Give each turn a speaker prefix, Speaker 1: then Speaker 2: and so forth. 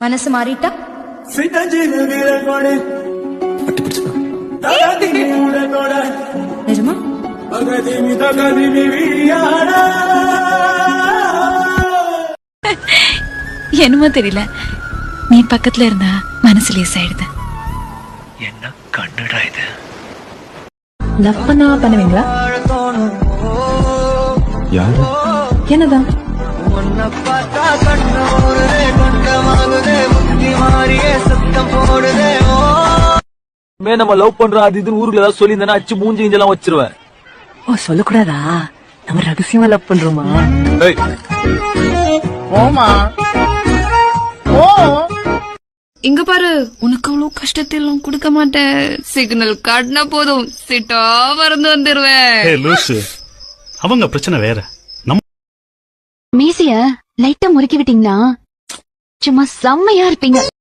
Speaker 1: மனசு மாறிட்டா? நிஜமா?
Speaker 2: என்னமோ தெரியல. நீ பக்கத்துல இருந்தா மனசு லேஸ் ஆயிடுது
Speaker 3: என்ன கண்ணுடா இது?
Speaker 2: லவ் பண்ணா பண்ணுவீங்களா?
Speaker 4: யாரு?
Speaker 2: என்னதான்?
Speaker 3: மே நம்ம லவ் பண்றோம் அது இதுன்னு ஊருக்குள்ள ஏதாவது சொல்லி அச்சு மூஞ்சி கிஞ்செல்லாம் வச்சிருவேன்.
Speaker 5: ஓ சொல்லக்கூடாதா? நம்ம ரகசியமா லவ் பண்றோமா?
Speaker 3: ஏய்,
Speaker 6: இங்க பாரு உனக்கு அவ்வளவு கஷ்டத்தை எல்லாம் கொடுக்க மாட்டேன். சிக்னல் காட்டினா போதும். சிட்டா மறந்து வந்துருவேன்.
Speaker 7: ஏய் லூசு. அவங்க பிரச்சனை வேற. நம்ம
Speaker 8: மீசிய லைட்டா முறுக்கி விட்டீங்கன்னா சும்மா செம்மையா இருப்பீங்க.